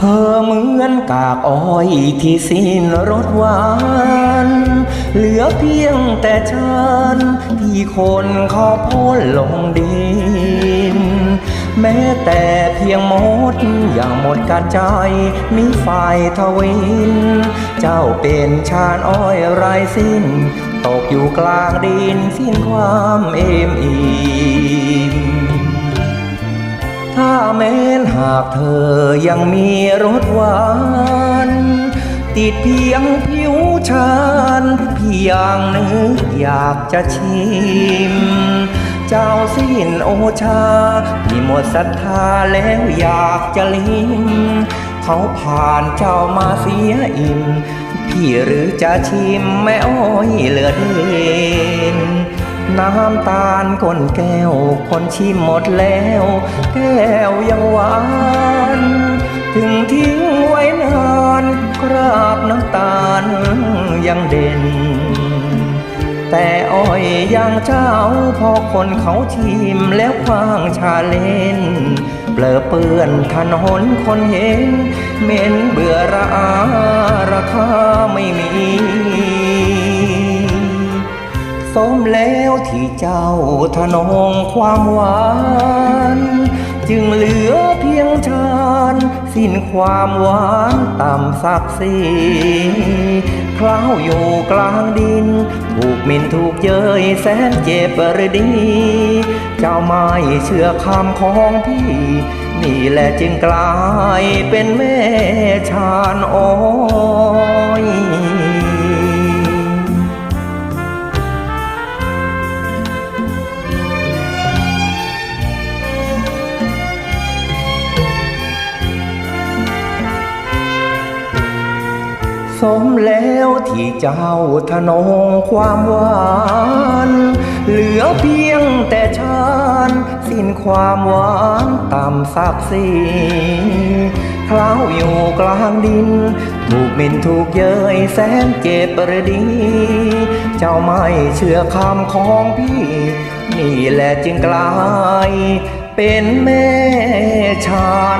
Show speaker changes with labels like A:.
A: ธอเหมือนกากอ้อยที่สิ้นรสหวาน เหลือเพียงแต่ฉันที่คนขาพ่นลงดิน แม้แต่เพียงมดอย่างหมดการใจมีฝ่ายทวิน เจ้าเป็นชาญอ้อยไรสิ้น ตกอยู่กลางดินสิ้นความเอ็มอิ่ม ถ้าแม้นหากเธอยังมีรสหวาน ติดเพียงผิวฉันเพียงนึกอยากจะชิม เจ้าสิ้นโอชาพี่หมดศรัทธาแล้วอยากจะลิ้ม เขาผ่านเจ้ามาเสียอิ่ม พี่หรือจะชิมแม่อ้อยเหลือเด่ น้ำตาลก้นแก้ว คนชิมหมดแล้ว แก้วยังหวาน ถึงทิ้งไว้นานกราบน้ำตาลยังเด่น แต่อ้อยอย่างเจ้าพอคนเขาชิมแล้วควางชาเลนเปลือเปื้อนถนนคนเห็นเหม็นเบื่อระอาราคาไม่มีสมแล้ว ที่เจ้าทนองความหวาน จึงเหลือเพียงชานสิ้นความหวานต่ำสักสีคล้าวอยู่กลางดิน ถูกมินถูกเย้ยแสนเจ็บรือดี เจ้าไม่เชื่อคำของพี่ นี่แหละจึงกลายเป็นแม่ชานอ้อย สมแล้วที่เจ้าทนงความหวาน เหลือเพียงแต่ชานสิ้นความหวานต่ำสักสีคล้าวอยู่กลางดิน ถูกมินถูกเย้ยแสนเจ็บประดี เจ้าไม่เชื่อคำของพี่ นี่แหละจึงกลาย เป็นแม่ชาน